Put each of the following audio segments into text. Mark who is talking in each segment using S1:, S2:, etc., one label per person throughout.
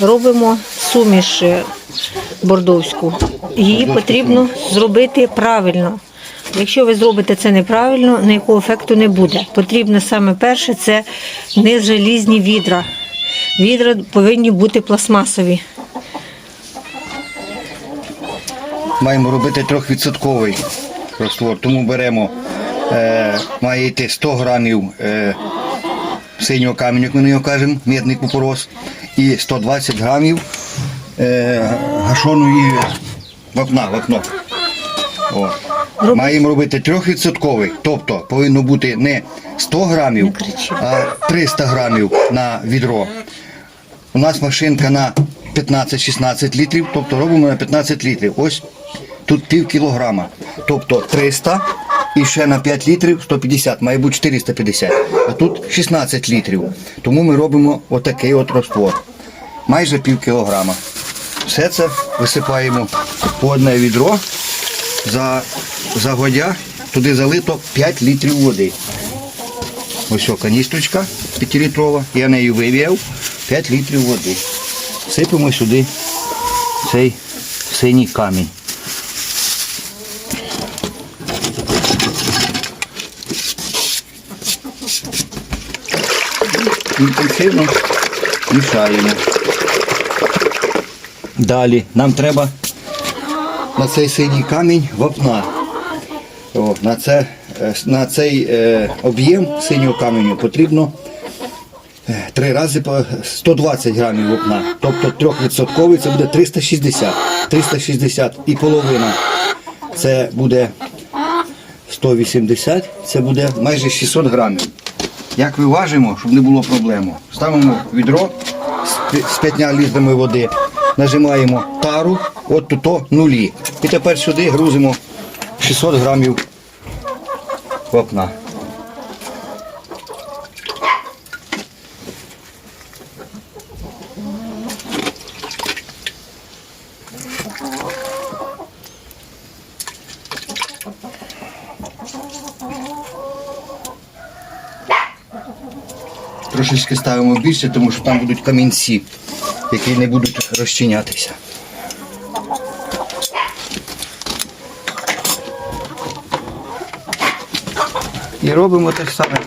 S1: Робимо суміш е, бордовську. Її потрібно зробити правильно. Якщо ви зробите це неправильно, ніякого ефекту не буде. Потрібно саме перше це не желізні відра. Відра повинні бути пластмасові.
S2: Маємо робити трьохвідсотковий раствор, тому беремо, е, має йти 100 грамів е, синього каменю, як ми на нього кажемо, мідний купорос, і 120 грамів е, гашоної вапна, вапно. О. Маємо робити трьохвідсотковий, тобто повинно бути не 100 грамів, а 300 грамів на відро. У нас машинка на 15-16 літрів, тобто робимо на 15 літрів. Ось тут пів кілограма. Тобто 300 і ще на 5 літрів 150, має бути 450. А тут 16 літрів. Тому ми робимо отакий от розтвор. Майже пів кілограма. Все це висипаємо по одне відро. За, загодя туди залито 5 літрів води. Ось о, каністрочка 5-літрова, я нею вивів 5 літрів води. Сипемо сюди цей синій камінь. Інтенсивно мішаємо. Далі нам треба на цей синій камінь вапна. О, на, це, е, на цей е, об'єм синього каменю потрібно е, три рази по 120 грамів вапна. Тобто трьохвідсотковий це буде 360. 360 і половина. Це буде 180, це буде майже 600 грамів. Як виважимо, щоб не було проблем, ставимо відро з п'ятня з 5 літрами води, нажимаємо тару, от тут нулі. І тепер сюди грузимо 600 грамів вапна. Трошечки ставимо більше, тому що там будуть камінці, які не будуть розчинятися. І робимо те саме.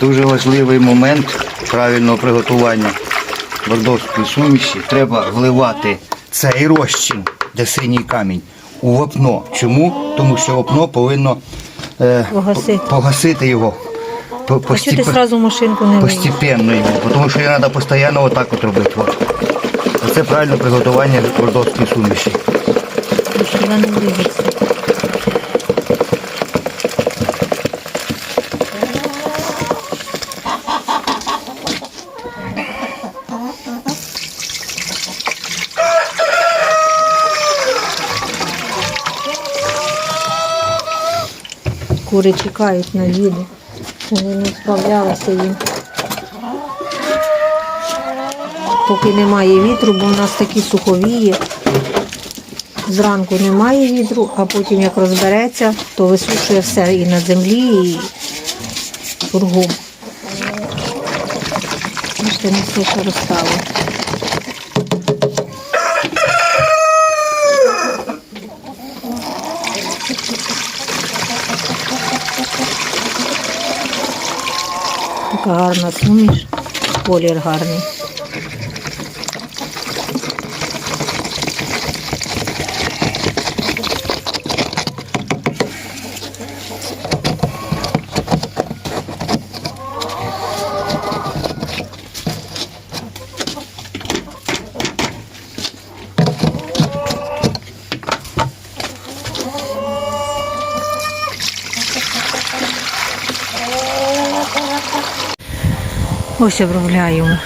S2: Дуже важливий момент правильного приготування бордовської суміші. Треба вливати цей розчин, де синій камінь, у вапно. Чому? Тому що вапно повинно е,
S1: Погасити.
S2: погасити його.
S1: А що ти машинку не?
S2: Постепенно його, тому що її треба постійно отак от робити. От. Це правильне приготування бордовської суміші.
S1: Вона не. Кури чекають на їду. Вони не справлялися їм. Поки немає вітру, бо в нас такі суховії. Зранку немає вітру, а потім як розбереться, то висушує все і на землі, і кругом. Бачите, не все розстало. Гарна суміш. колір гарний. Ось обробляємо.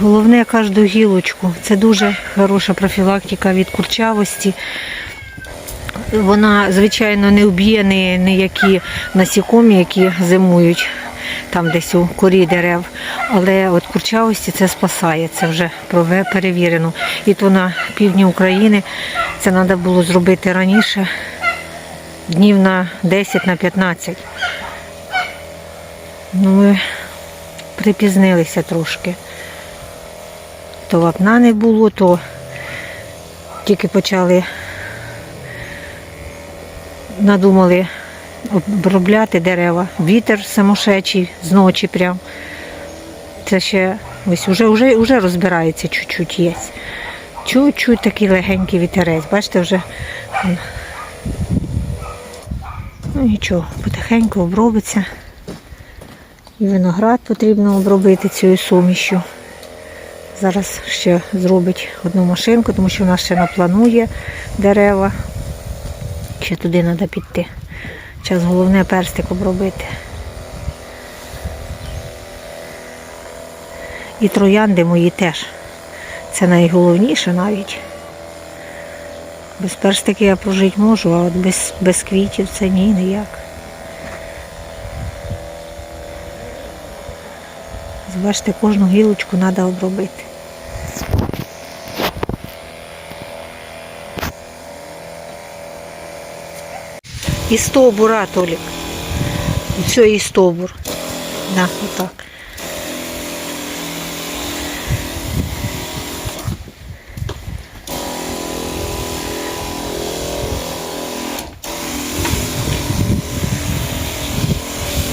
S1: Головне кожну гілочку. Це дуже хороша профілактика від курчавості. Вона, звичайно, не вб'є ні- ніякі насікомі, які зимують там десь у корі дерев. Але от курчавості це спасає, це вже перевірено. І то на півдні України це треба було зробити раніше, днів на 10 на 15. Ну, ми припізнилися трошки. То вапна не було, то тільки почали надумали обробляти дерева. Вітер самошечий з ночі прям. Це ще ось уже, уже, уже розбирається чуть-чуть є. Чуть-чуть такий легенький вітерець. Бачите, вже. Ну нічого, потихеньку обробиться. І виноград потрібно обробити цією сумішю. Зараз ще зробить одну машинку, тому що в нас ще на плану дерева. Ще туди треба піти. Зараз головне перстик обробити. І троянди мої теж. Це найголовніше навіть. Без перстики я прожити можу, а от без, без квітів це ні, ніяк. Бачите, кожну гілочку треба обробити. І стовбура, Толік. Все, і стовбур. Да, отак.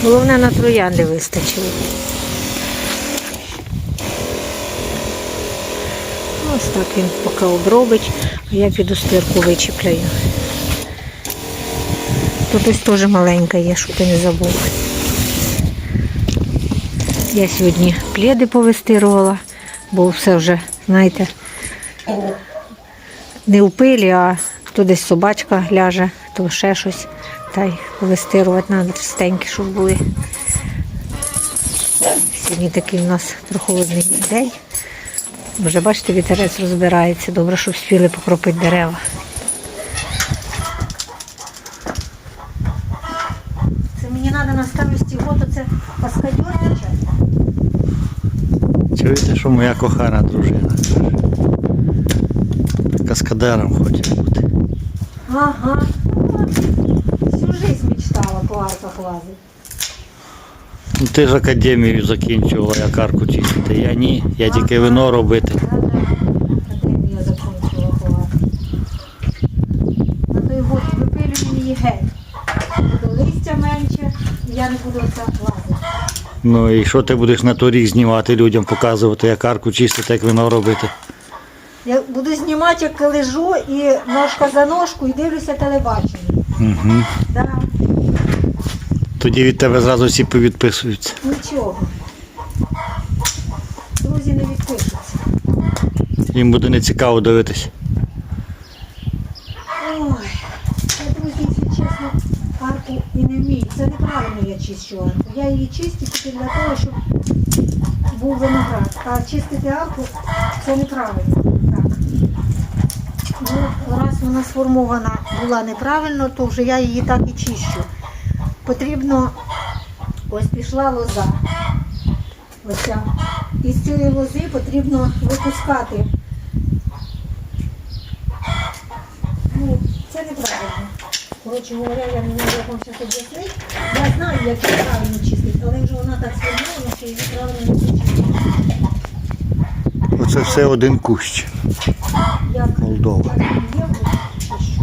S1: Головне на троянди вистачило. Ось так він поки обробить, а я піду стирку вичіпляю. Тут ось теж маленька є, щоб ти не забув. Я сьогодні пледи повистирувала, бо все вже, знаєте, не в пилі, а то десь собачка ляже, то ще щось. Та й повистирувати треба чистенькі, щоб були. Сьогодні такий у нас прохолодний день. Вже бачите, вітерець розбирається. Добре, щоб спіли покропити дерева. Це мені треба на старості року це каскадьор почати.
S3: Чуєте, що моя кохана дружина? Каскадером хоче бути.
S1: Ага. Всю жизнь мечтала по арках лазити.
S3: Ну, ти ж академію закінчувала, як арку чистити. Я ні, я тільки вино робити.
S1: Академію закінчила по. На той год випилюю її геть. Буде листя менше, і я не буду оце лазити.
S3: Ну і що ти будеш на торік знімати людям, показувати, як арку чистити, як вино робити.
S1: Я буду знімати, як лежу і ножка за ножку і дивлюся телебачення.
S3: Угу.
S1: Да,
S3: Тоді від тебе зразу всі повідписуються.
S1: нічого. Друзі не відпишуться.
S3: Їм буде нецікаво дивитись.
S1: Ой, я, друзі, якщо чесно, арку і не вмію. Це неправильно я чищу арку. Я її чистю тільки для того, щоб був виноград. А чистити арку це неправильно. Так. Ну, раз вона сформована була неправильно, то вже я її так і чищу. Потрібно, ось пішла лоза. Ось ця. Із цієї лози потрібно випускати Ну, це неправильно. Коротше говоря, я не можу вам зараз об'яснити. Я знаю, як її правильно чистити, але вже вона так сформована, що її правильно не чистити.
S3: Оце все один кущ.
S1: Як
S3: Молдова.
S1: як її є, от чищу.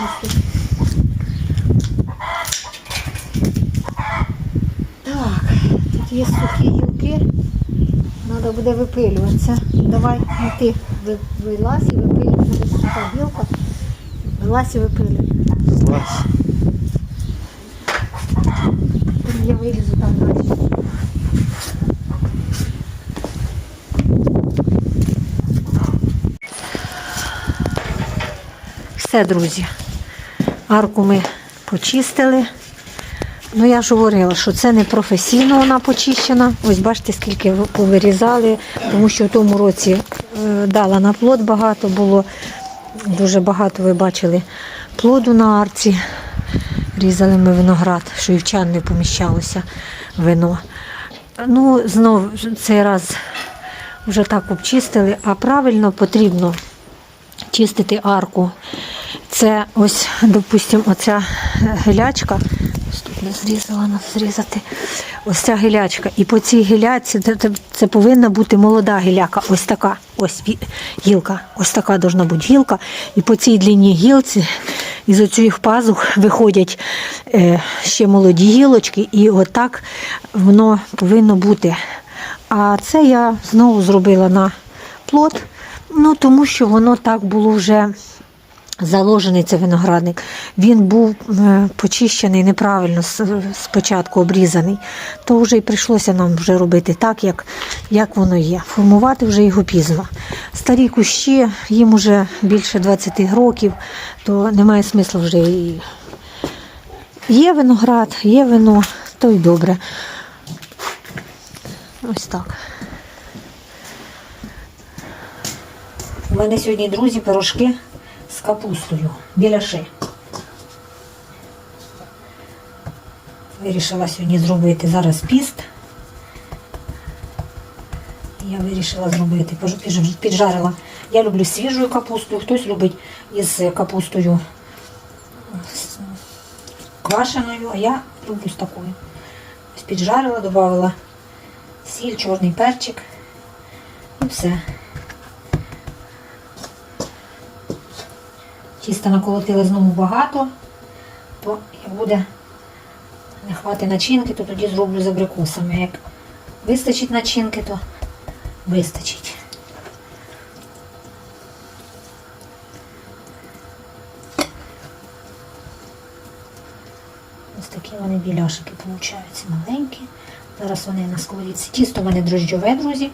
S1: Почистити. Так, тут є сухі гілки. Треба буде випилюватися. Давай ти ви- вилазь і випилюй. Буде суха гілка. Вилазь і випилюй.
S3: Клас.
S1: Я вилізу там далі. Все, друзі. Арку ми почистили. Ну, я ж говорила, що це не професійно вона почищена. Ось бачите, скільки повирізали, тому що в тому році е, дала на плод багато було. Дуже багато ви бачили плоду на арці. Різали ми виноград, що і в чан не поміщалося вино. Ну, знов цей раз вже так обчистили, а правильно потрібно чистити арку. Це ось, допустимо, оця гелячка. Ось тут не зрізала, треба зрізати. Ось ця гілячка. І по цій гіляці це, це, це повинна бути молода гіляка. Ось така. Ось гілка. Ось така должна бути гілка. І по цій длинній гілці із оцих пазух виходять е, ще молоді гілочки, і отак воно повинно бути. А це я знову зробила на плод, ну тому що воно так було вже заложений цей виноградник. Він був е, почищений неправильно спочатку обрізаний. То вже й прийшлося нам вже робити так, як, як воно є. Формувати вже його пізно. Старі кущі, їм вже більше 20 років, то немає смислу вже і. Є виноград, є вино, то й добре. Ось так. У мене сьогодні, друзі, пирожки з капустою, біляши. Вирішила сьогодні зробити зараз піст. Я вирішила зробити, піджарила. Я люблю свіжою капустою, хтось любить із капустою квашеною, а я люблю з такою. Піджарила, додала сіль, чорний перчик і все. Тіста наколотили знову багато, то як буде не хвати начинки, то тоді зроблю з абрикосами. Як вистачить начинки, то вистачить. Ось такі вони біляшики получаються маленькі. Зараз вони на сковорідці. Тісто в мене дрожджове, друзі.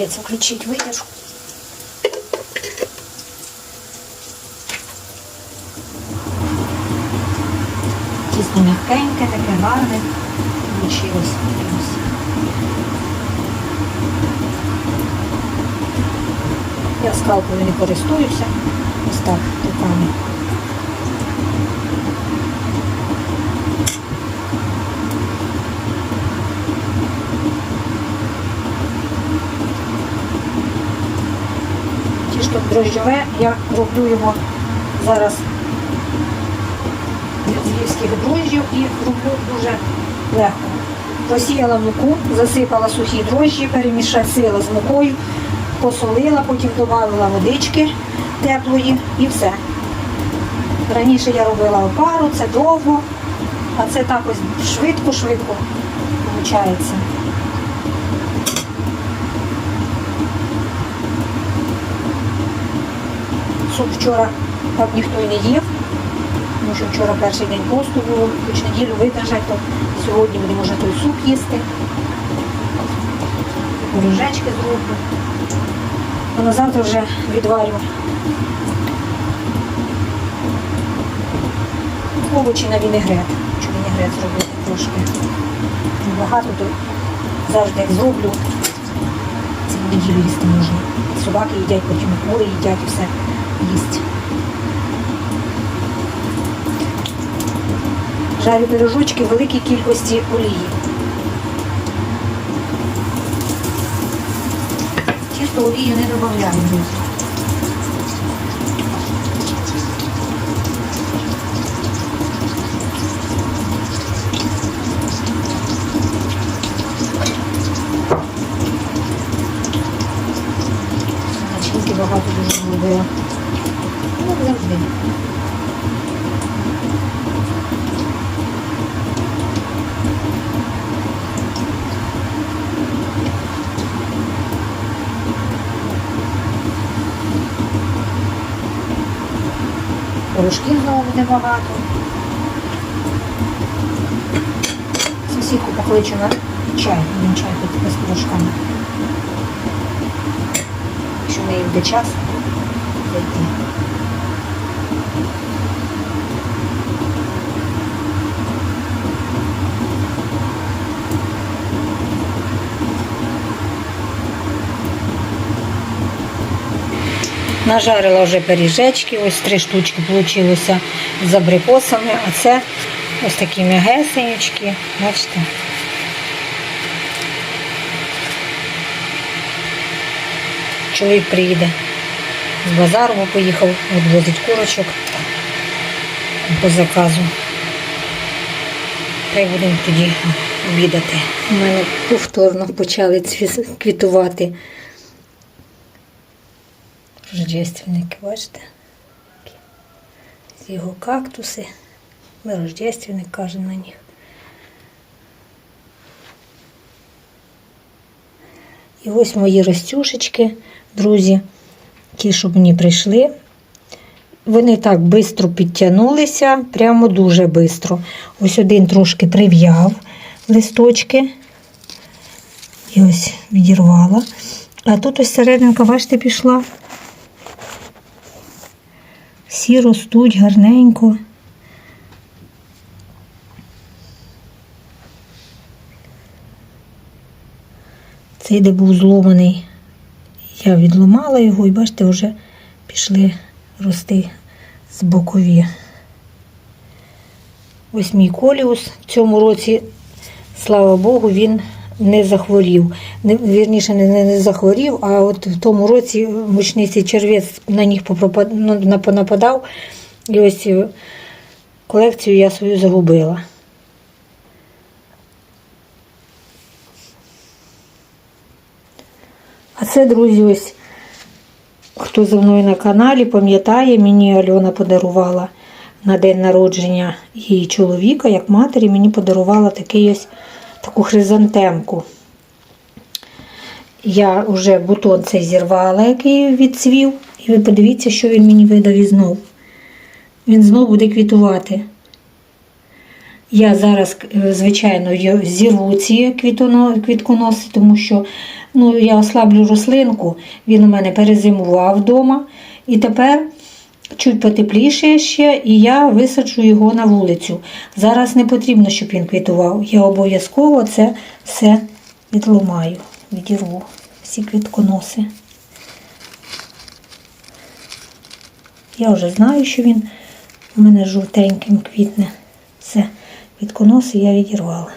S1: Придеться включити витяжку. Тісто м'якеньке, таке гарне. Получилось. Ось. Я скалкою не користуюся. Ось так, руками. Тісто дрожжове, я роблю його зараз з львівських дрожжів і роблю дуже легко. Посіяла муку, засипала сухі дрожжі, перемішала з мукою, посолила, потім додала водички теплої і все. Раніше я робила опару, це довго, а це так ось швидко-швидко виходить. Суп вчора так ніхто й не їв, тому що вчора перший день посту було, хоч неділю видержать, то сьогодні будемо вже той суп їсти. Пиріжечки зроблю. А на завтра вже відварю овочі на вінегрет. Хочу вінегрет зробити трошки. Багато, то завжди як зроблю. Цілу неділю їсти можна. Собаки їдять, потім кури їдять і все їсть. Жарю пирожочки в великій кількості олії. Чисто олію не додаємо. Багато дуже буде друзі. Порошків знову буде багато. Сусідку покличу на чай, він чай пити з порошками. В неї буде час, зайти. Нажарила вже пиріжечки, ось три штучки вийшло з абрикосами, а це ось такі м'ягесенючки, бачите. Чоловік приїде з базару, бо поїхав, відвозить курочок по заказу. Та й будемо тоді обідати. У мене повторно почали квітувати рождественники, бачите? Його кактуси. Ми рождественник кажемо на них. І ось мої ростюшечки, друзі, ті, що мені прийшли. Вони так швидко підтягнулися, прямо дуже швидко. Ось один трошки прив'яв листочки. І ось відірвала. А тут ось серединка, бачите, пішла. Всі ростуть гарненько. Цей, де був зломаний, я відломала його і бачите, вже пішли рости з бокові. Ось мій коліус в цьому році, слава Богу, він не захворів. Не, вірніше, не, не, захворів, а от в тому році мучницький червець на них ну, нападав. І ось е, колекцію я свою загубила. А це, друзі, ось хто за мною на каналі, пам'ятає, мені Альона подарувала на день народження її чоловіка, як матері, мені подарувала такий ось таку хризантемку. Я вже бутон цей зірвала, який відцвів. І ви подивіться, що він мені видав і знов. Він знов буде квітувати. Я зараз, е, звичайно, зірву ці квітконоси, тому що ну, я ослаблю рослинку, він у мене перезимував вдома. І тепер чуть потепліше ще, і я висаджу його на вулицю. Зараз не потрібно, щоб він квітував. Я обов'язково це все відломаю, відірву всі квітконоси. Я вже знаю, що він у мене жовтеньким квітне. Все, квітконоси я відірвала.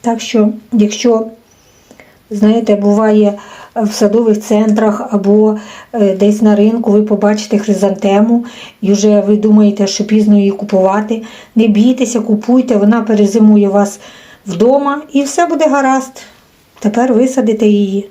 S1: Так що, якщо, знаєте, буває в садових центрах або е, десь на ринку ви побачите хризантему і вже ви думаєте, що пізно її купувати, не бійтеся, купуйте, вона перезимує вас вдома і все буде гаразд. Тепер висадите її.